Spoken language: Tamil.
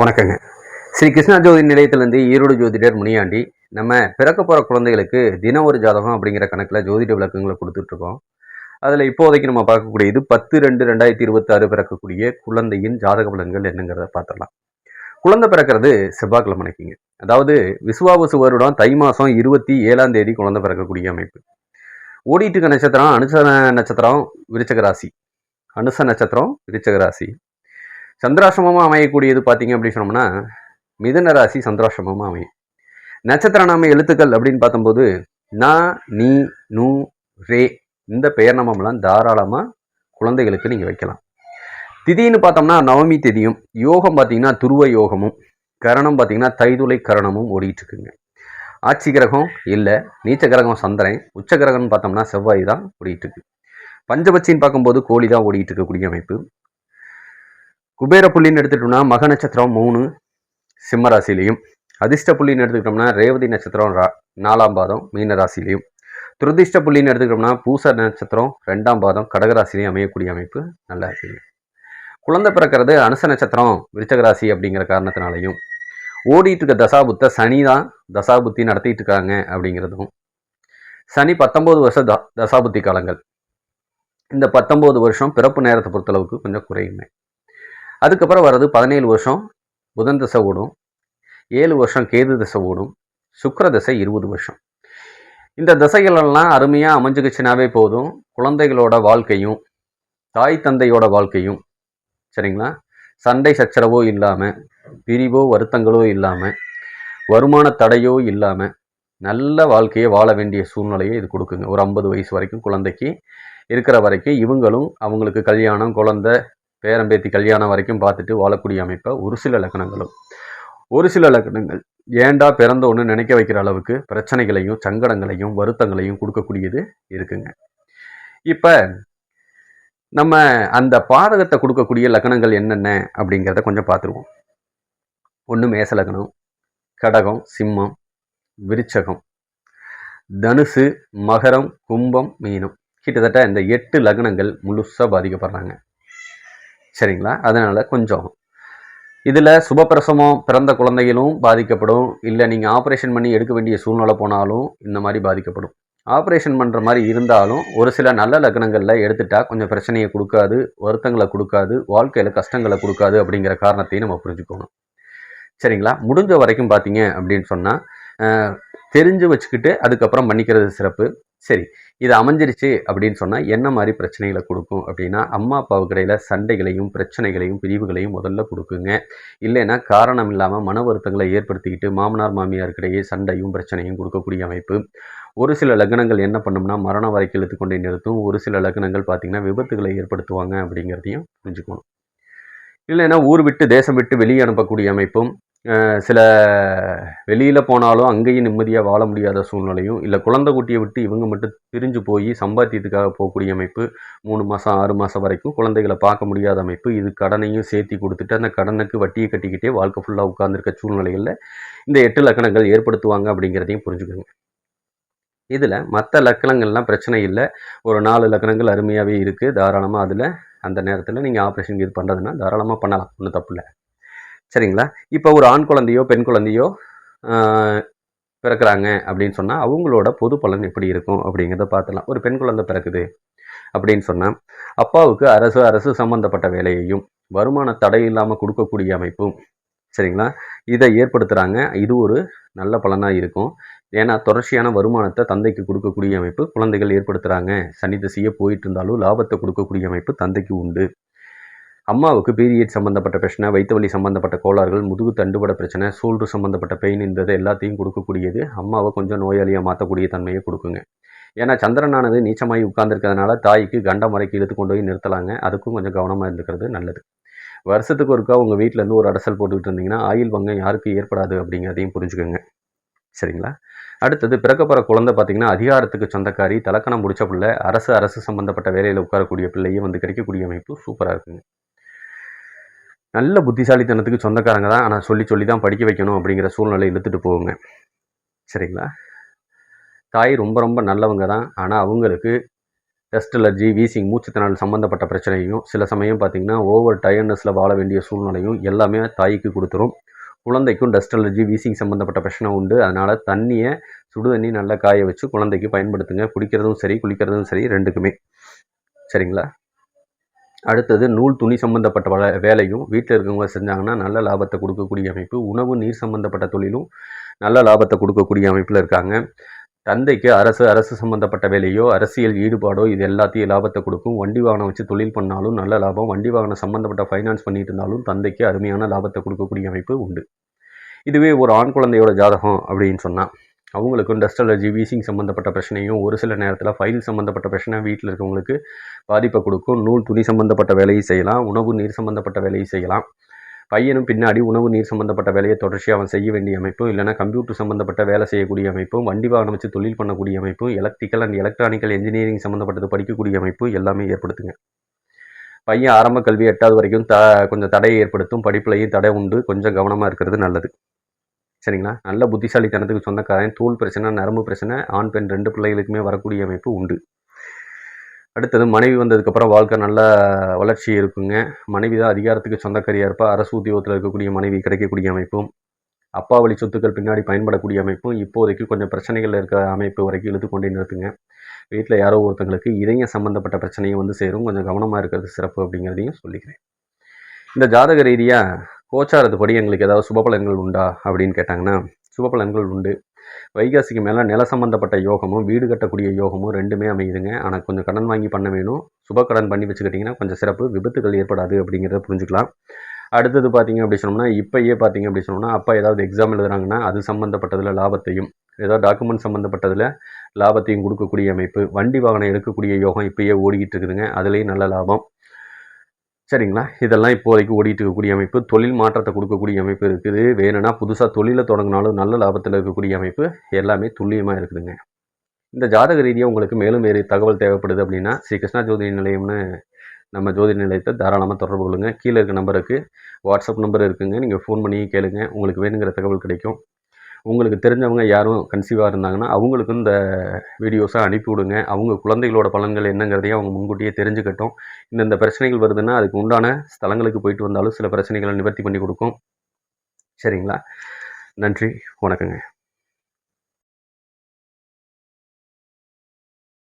வணக்கங்க. ஸ்ரீ கிருஷ்ணா ஜோதி நிலையத்திலேருந்து ஈரோடு ஜோதிடர் முனியாண்டி. நம்ம பிறக்க போகிற குழந்தைகளுக்கு தினம் ஒரு ஜாதகம் அப்படிங்கிற கணக்கில் ஜோதிட விளக்கங்களை கொடுத்துட்ருக்கோம். அதில் இப்போதைக்கு நம்ம பார்க்கக்கூடியது பத்து ரெண்டு ரெண்டாயிரத்தி இருபத்தாறு பிறக்கக்கூடிய குழந்தையின் ஜாதக பலன்கள் என்னங்கிறத பார்த்துடலாம். குழந்தை பிறக்கிறது செவ்வாய்க்கிழமைக்குங்க. அதாவது விசுவாபசு வருடம் தை மாதம் இருபத்தி ஏழாம் தேதி குழந்தை பிறக்கக்கூடிய அமைப்பு. ஓடிட்டு இருக்க நட்சத்திரம் அனுச நட்சத்திரம் விருச்சக ராசி. அனுச நட்சத்திரம் விருச்சக ராசி. சந்திராசிரமமாக அமையக்கூடியது பார்த்தீங்க அப்படின்னு சொன்னோம்னா மிதன ராசி சந்திராசிரமமாக அமையும். நட்சத்திர நாம எழுத்துக்கள் அப்படின்னு பார்த்தம்போது நா நீ நூ ரே இந்த பெயர் நாமம்லாம் தாராளமாக குழந்தைகளுக்கு நீங்கள் வைக்கலாம். திதின்னு பார்த்தோம்னா நவமி திதியும் யோகம் பார்த்தீங்கன்னா துருவ யோகமும் கரணம் பார்த்தீங்கன்னா தைதுளை கரணமும் ஓடிட்டுருக்குங்க. ஆட்சி கிரகம் இல்லை நீச்ச கிரகம் சந்திரன் உச்ச கிரகம்னு பார்த்தோம்னா செவ்வாய் தான் ஓடிட்டுருக்கு. பஞ்சபட்சின்னு பார்க்கும்போது கோழி தான் ஓடிட்டு இருக்கக்கூடிய அமைப்பு. குபேர புள்ளின்னு எடுத்துட்டோம்னா மக நட்சத்திரம் மூணு சிம்ம ராசிலையும் அதிர்ஷ்ட புள்ளின்னு எடுத்துக்கிட்டோம்னா ரேவதி நட்சத்திரம் ரா நாலாம் பாதம் மீன ராசிலையும் துரதிர்ஷ்ட புள்ளின்னு எடுத்துக்கிட்டோம்னா பூச நட்சத்திரம் ரெண்டாம் பாதம் கடகராசிலையும் அமையக்கூடிய அமைப்பு நல்லா இருக்குங்க. குழந்தை பிறக்கிறது அனுச நட்சத்திரம் விருச்சகராசி அப்படிங்கிற காரணத்தினாலையும். ஓடிட்டு இருக்க தசாபுத்த சனி தான் தசாபுத்தி நடத்திட்டு இருக்காங்க அப்படிங்கிறதும். சனி பத்தொம்போது வருஷம் த தசாபுத்தி காலங்கள். இந்த பத்தொம்போது வருஷம் பிறப்பு நேரத்தை பொறுத்தளவுக்கு கொஞ்சம் குறையுமே அதுக்கப்புறம் வர்றது பதினேழு வருஷம் புதன் தசை ஓடும் ஏழு வருஷம் கேது தசை ஓடும் சுக்கர தசை இருபது வருஷம். இந்த தசைகளெல்லாம் அருமையாக அமைஞ்சுக்கிச்சுனாவே போதும். குழந்தைகளோட வாழ்க்கையும் தாய் தந்தையோட வாழ்க்கையும் சரிங்களா? சண்டை சச்சரவோ இல்லாமல் பிரிவோ வருத்தங்களோ இல்லாமல் வருமான தடையோ இல்லாமல் நல்ல வாழ்க்கையை வாழ வேண்டிய சூழ்நிலையை இது கொடுக்குங்க. ஒரு ஐம்பது வயசு வரைக்கும் குழந்தைக்கு இருக்கிற வரைக்கும் இவங்களும் அவங்களுக்கு கல்யாணம் குழந்தை பேரம்பேத்தி கல்யாணம் வரைக்கும் பார்த்துட்டு வாழக்கூடிய அமைப்பை ஒரு சில லக்கணங்களும். ஒரு சில லக்கணங்கள் ஏண்டா பிறந்த ஒன்று நினைக்க வைக்கிற அளவுக்கு பிரச்சனைகளையும் சங்கடங்களையும் வருத்தங்களையும் கொடுக்கக்கூடியது இருக்குங்க. இப்போ நம்ம அந்த பாதகத்தை கொடுக்கக்கூடிய லக்கணங்கள் என்னென்ன அப்படிங்கிறத கொஞ்சம் பார்த்துருவோம். ஒன்று மேச லக்கணம் கடகம் சிம்மம் விருச்சகம் தனுசு மகரம் கும்பம் மீனம். கிட்டத்தட்ட இந்த எட்டு லக்னங்கள் முழுசாக பாதிக்கப்படுறாங்க. சரிங்களா? அதனால் கொஞ்சம். இதில் சுபப்பிரசவம் பிறந்த குழந்தைகளும் பாதிக்கப்படும். இல்லை நீங்கள் ஆப்ரேஷன் பண்ணி எடுக்க வேண்டிய சூழ்நிலை போனாலும் இந்த மாதிரி பாதிக்கப்படும். ஆப்ரேஷன் பண்ணுற மாதிரி இருந்தாலும் ஒரு சில நல்ல லக்னங்களில் எடுத்துட்டால் கொஞ்சம் பிரச்சனையை கொடுக்காது வருத்தங்களை கொடுக்காது வாழ்க்கையில் கஷ்டங்களை கொடுக்காது அப்படிங்கிற காரணத்தையும் நம்ம புரிஞ்சுக்கணும். சரிங்களா? முடிஞ்ச வரைக்கும் பார்த்தீங்க அப்படின்னு சொன்னால் தெரிஞ்சு வச்சுக்கிட்டு அதுக்கப்புறம் பண்ணிக்கிறது சிறப்பு. சரி இது அமைஞ்சிருச்சு அப்படின்னு சொன்னால் என்ன மாதிரி பிரச்சனைகளை கொடுக்கும்? அப்படின்னா அம்மா அப்பாவுக்கிடையில் சண்டைகளையும் பிரச்சனைகளையும் பிரிவுகளையும் முதல்ல கொடுக்குங்க. இல்லைன்னா காரணம் இல்லாமல் மன வருத்தங்களை ஏற்படுத்திக்கிட்டு மாமனார் மாமியாருக்கிடையே சண்டையும் பிரச்சனையும் கொடுக்கக்கூடிய அமைப்பு. ஒரு சில லக்னங்கள் என்ன பண்ணும்னா மரண வரைக்கும் இழுத்து கொண்டே நிறுத்தும். ஒரு சில லக்னங்கள் பார்த்திங்கன்னா விபத்துகளை ஏற்படுத்துவாங்க அப்படிங்கிறதையும் புரிஞ்சுக்கணும். இல்லைன்னா ஊர் விட்டு தேசம் விட்டு வெளியே அனுப்பக்கூடிய அமைப்பும் சில வெளியில் போனாலும் அங்கேயும் நிம்மதியாக வாழ முடியாத சூழ்நிலையும் இல்லை குழந்தை குட்டியை விட்டு இவங்க மட்டும் பிரிஞ்சு போய் சம்பாத்தியத்துக்காக போகக்கூடிய அமைப்பு மூணு மாதம் ஆறு மாதம் வரைக்கும் குழந்தைகளை பார்க்க முடியாத அமைப்பு இது கடனையும் சேர்த்தி கொடுத்துட்டு அந்த கடனுக்கு வட்டியை கட்டிக்கிட்டே வாழ்க்கை ஃபுல்லாக உட்காந்துருக்க சூழ்நிலைகளில் இந்த எட்டு லக்கணங்கள் ஏற்படுத்துவாங்க அப்படிங்கிறதையும் புரிஞ்சுக்கோங்க. இதில் மற்ற லக்கணங்கள்லாம் பிரச்சனை இல்லை. ஒரு நாலு லக்கணங்கள் அருமையாகவே இருக்குது தாராளமாக அதில் அந்த நேரத்தில் நீங்கள் ஆப்ரேஷன் இது பண்ணுறதுன்னா தாராளமாக பண்ணலாம். ஒன்றும் தப்பு இல்லை. சரிங்களா? இப்போ ஒரு ஆண் குழந்தையோ பெண் குழந்தையோ பிறக்கிறாங்க அப்படின்னு சொன்னால் அவங்களோட பொது பலன் எப்படி இருக்கும் அப்படிங்கிறத பார்த்துலாம். ஒரு பெண் குழந்தை பிறக்குது அப்படின்னு சொன்னால் அப்பாவுக்கு அரசு அரசு சம்மந்தப்பட்ட வேலையையும் வருமான தடை இல்லாமல் கொடுக்கக்கூடிய அமைப்பும் சரிங்களா? இதை ஏற்படுத்துகிறாங்க இது ஒரு நல்ல பலனாக இருக்கும். ஏன்னா தொடர்ச்சியான வருமானத்தை தந்தைக்கு கொடுக்கக்கூடிய அமைப்பு குழந்தைகள் ஏற்படுத்துகிறாங்க சனி திசையே போயிட்டு இருந்தாலும் லாபத்தை கொடுக்கக்கூடிய அமைப்பு தந்தைக்கு உண்டு. அம்மாவுக்கு பீரியட் சம்மந்தப்பட்ட பிரச்சனை வயிற்று வலி சம்மந்தப்பட்ட கோளாறுகள் முதுகு தண்டுபட பிரச்சனை சூழ்று சம்மந்தப்பட்ட பெயின் இந்த எல்லாத்தையும் கொடுக்கக்கூடியது. அம்மாவை கொஞ்சம் நோயாளியாக மாற்றக்கூடிய தன்மையை கொடுக்குங்க. ஏன்னா சந்திரனானது நீச்சமாகி உட்கார்ந்துருக்கிறதுனால தாய்க்கு கண்டம் இழுத்து கொண்டு போய் நிறுத்தலாங்க. அதுக்கும் கொஞ்சம் கவனமாக இருந்துக்கிறது நல்லது. வருஷத்துக்கு ஒருக்கா உங்கள் வீட்டிலேருந்து ஒரு அடசல் போட்டுக்கிட்டு இருந்தீங்கன்னா ஆயில் பங்கம் யாருக்கும் ஏற்படாது அப்படிங்கிறதையும் புரிஞ்சுக்கோங்க. சரிங்களா? அடுத்தது பிறக்கப்போகிற குழந்தை பார்த்திங்கன்னா அதிகாரத்துக்கு சொந்தக்காரி தலக்கணம் முடிச்ச பிள்ளை அரசு அரசு சம்மந்தப்பட்ட வேலையில் உட்காரக்கூடிய பிள்ளையே வந்து கிடைக்கக்கூடிய அமைப்பு சூப்பராக இருக்குங்க. நல்ல புத்திசாலித்தனத்துக்கு சொந்தக்காரங்க தான். ஆனால் சொல்லி சொல்லி தான் படிக்க வைக்கணும் அப்படிங்கிற சூழ்நிலை இழுத்துட்டு போகுங்க. சரிங்களா? தாய் ரொம்ப ரொம்ப நல்லவங்க தான். ஆனால் அவங்களுக்கு டஸ்ட் அலர்ஜி வீசிங் மூச்சுத்திணறல் சம்மந்தப்பட்ட பிரச்சனையும் சில சமயம் பார்த்திங்கன்னா ஓவர் டயர்னஸில் வாழ வேண்டிய சூழ்நிலையும் எல்லாமே தாய்க்கு கொடுத்துரும். குழந்தைக்கும் டஸ்ட் அலர்ஜி வீசிங் சம்மந்தப்பட்ட பிரச்சனை உண்டு. அதனால் தண்ணியை சுடு தண்ணி நல்லா காய வச்சு குழந்தைக்கு பயன்படுத்துங்க. குடிக்கிறதும் சரி குளிக்கிறதும் சரி ரெண்டுக்குமே. சரிங்களா? அடுத்தது நூல் துணி சம்மந்தப்பட்ட வள வேலையும் வீட்டில் இருக்கவங்க செஞ்சாங்கன்னா நல்ல லாபத்தை கொடுக்கக்கூடிய அமைப்பு. உணவு நீர் சம்மந்தப்பட்ட தொழிலும் நல்ல லாபத்தை கொடுக்கக்கூடிய அமைப்பில் இருக்காங்க. தந்தைக்கு அரசு அரசு சம்மந்தப்பட்ட வேலையோ அரசியல் ஈடுபாடோ இது எல்லாத்தையும் லாபத்தை கொடுக்கும். வண்டி வாகனம் வச்சு தொழில் பண்ணாலும் நல்ல லாபம். வண்டி வாகனம் சம்மந்தப்பட்ட ஃபைனான்ஸ் பண்ணிட்டு இருந்தாலும் தந்தைக்கு அருமையான லாபத்தை கொடுக்கக்கூடிய அமைப்பு உண்டு. இதுவே ஒரு ஆண் குழந்தையோட ஜாதகம் அப்படின்னு சொன்னால் அவங்களுக்கும் டஸ்ட் அலர்ஜி வீசிங் சம்மந்தப்பட்ட பிரச்சனையும் ஒரு சில நேரத்தில் ஃபைல் சம்மந்தப்பட்ட பிரச்சனை வீட்டில் இருக்கவங்களுக்கு பாதிப்பை கொடுக்கும். நூல் துணி சம்மந்தப்பட்ட வேலையை செய்யலாம் உணவு நீர் சம்மந்தப்பட்ட வேலையை செய்யலாம். பையனும் பின்னாடி உணவு நீர் சம்மந்தப்பட்ட வேலையை தொடர்ச்சியாக அவன் செய்ய வேண்டிய அமைப்பும் இல்லைனா கம்ப்யூட்டர் சம்மந்தப்பட்ட வேலை செய்யக்கூடிய அமைப்பும் வண்டி வாகனம் வச்சு தொழில் பண்ணக்கூடிய அமைப்பும் எலக்ட்ரிக்கல் அண்ட் எலக்ட்ரானிக்கல் இன்ஜினியரிங் சம்மந்தப்பட்டது படிக்கக்கூடிய அமைப்பு எல்லாமே ஏற்படுத்துங்க. பையன் ஆரம்ப கல்வி எட்டாவது வரைக்கும் த கொஞ்சம் தடையை ஏற்படுத்தும் படிப்புலையும் தடை உண்டு கொஞ்சம் கவனமாக இருக்கிறது நல்லது. சரிங்களா? நல்ல புத்திசாலித்தனத்துக்கு சொந்தக்காரன் தூள் பிரச்சனை நரம்பு பிரச்சனை ஆண் பெண் ரெண்டு பிள்ளைகளுக்குமே வரக்கூடிய அமைப்பு உண்டு. அடுத்தது மனைவி வந்ததுக்கப்புறம் வாழ்க்கை நல்ல வளர்ச்சி இருக்குங்க. மனைவி தான் அதிகாரத்துக்கு சொந்தக்கரியாக இருப்பாள் அரசு உத்தியோகத்தில் இருக்கக்கூடிய மனைவி கிடைக்கக்கூடிய அமைப்பும் அப்பா வழி சொத்துக்கள் பின்னாடி பயன்படக்கூடிய அமைப்பும் இப்போதைக்கு கொஞ்சம் பிரச்சனைகள் இருக்க அமைப்பு வரைக்கும் இழுத்து கொண்டே நிறுத்துங்க. வீட்டில் யாரோ ஒருத்தங்களுக்கு இதயம் சம்மந்தப்பட்ட பிரச்சனையும் வந்து சேரும். கொஞ்சம் கவனமாக இருக்கிறது சிறப்பு அப்படிங்கிறதையும் சொல்லிக்கிறேன். இந்த ஜாதக ரீதியாக கோச்சாரத்துப்படி எங்களுக்கு ஏதாவது சுபபலன்கள் உண்டா அப்படின்னு கேட்டாங்கன்னா சுபபலன்கள் உண்டு. வைகாசிக்கு மேலே நில சம்மந்தப்பட்ட யோகமும் வீடு கட்டக்கூடிய யோகமும் ரெண்டுமே அமையுதுங்க. ஆனால் கொஞ்சம் கடன் வாங்கி பண்ண வேணும். சுப கடன் பண்ணி வச்சுக்கிட்டிங்கன்னா கொஞ்சம் சிறப்பு. விபத்துகள் ஏற்படாது அப்படிங்கிறத புரிஞ்சுக்கலாம். அடுத்தது பார்த்தீங்க அப்படி சொன்னோம்னா இப்போயே பார்த்தீங்க அப்படி சொன்னோம்னா அப்பா ஏதாவது எக்ஸாம் எழுதுறாங்கன்னா அது சம்மந்தப்பட்டதில் லாபத்தையும் ஏதாவது டாக்குமெண்ட் சம்மந்தப்பட்டதில் லாபத்தையும் கொடுக்கக்கூடிய அமைப்பு. வண்டி வாகனம் எடுக்கக்கூடிய யோகம் இப்போயே ஓடிக்கிட்டு இருக்குதுங்க. அதுலேயும் நல்ல லாபம். சரிங்களா? இதெல்லாம் இப்போதைக்கு ஓடிட்டு இருக்கக்கூடிய அமைப்பு. தொழில் மாற்றத்தை கொடுக்கக்கூடிய அமைப்பு இருக்குது. வேணும்னா புதுசாக தொழிலை தொடங்கினாலும் நல்ல லாபத்தில் இருக்கக்கூடிய அமைப்பு எல்லாமே துல்லியமாக இருக்குதுங்க. இந்த ஜாதக ரீதியாக உங்களுக்கு மேலும் வேறு தகவல் தேவைப்படுது அப்படின்னா ஸ்ரீ கிருஷ்ணா ஜோதி நிலையம்னு நம்ம ஜோதி நிலையத்தை தாராளமாக தொடர்பு கொள்ளுங்கள் கீழே இருக்க நம்பருக்கு வாட்ஸ்அப் நம்பர் இருக்குங்க. நீங்கள் ஃபோன் பண்ணி கேளுங்கள் உங்களுக்கு வேணுங்கிற தகவல் கிடைக்கும். உங்களுக்கு தெரிஞ்சவங்க யாரும் கன்சீவாக இருந்தாங்கன்னா அவங்களுக்கும் இந்த வீடியோஸை அனுப்பி விடுங்க. அவங்க குழந்தைகளோட பலன்கள் என்னங்கிறதையும் அவங்க முன்கூட்டியே தெரிஞ்சுக்கட்டும். இந்தந்த பிரச்சனைகள் வருதுன்னா அதுக்கு உண்டான ஸ்தலங்களுக்கு போயிட்டு வந்தாலும் சில பிரச்சனைகளை நிவர்த்தி பண்ணி கொடுக்கும். சரிங்களா? நன்றி வணக்கங்க.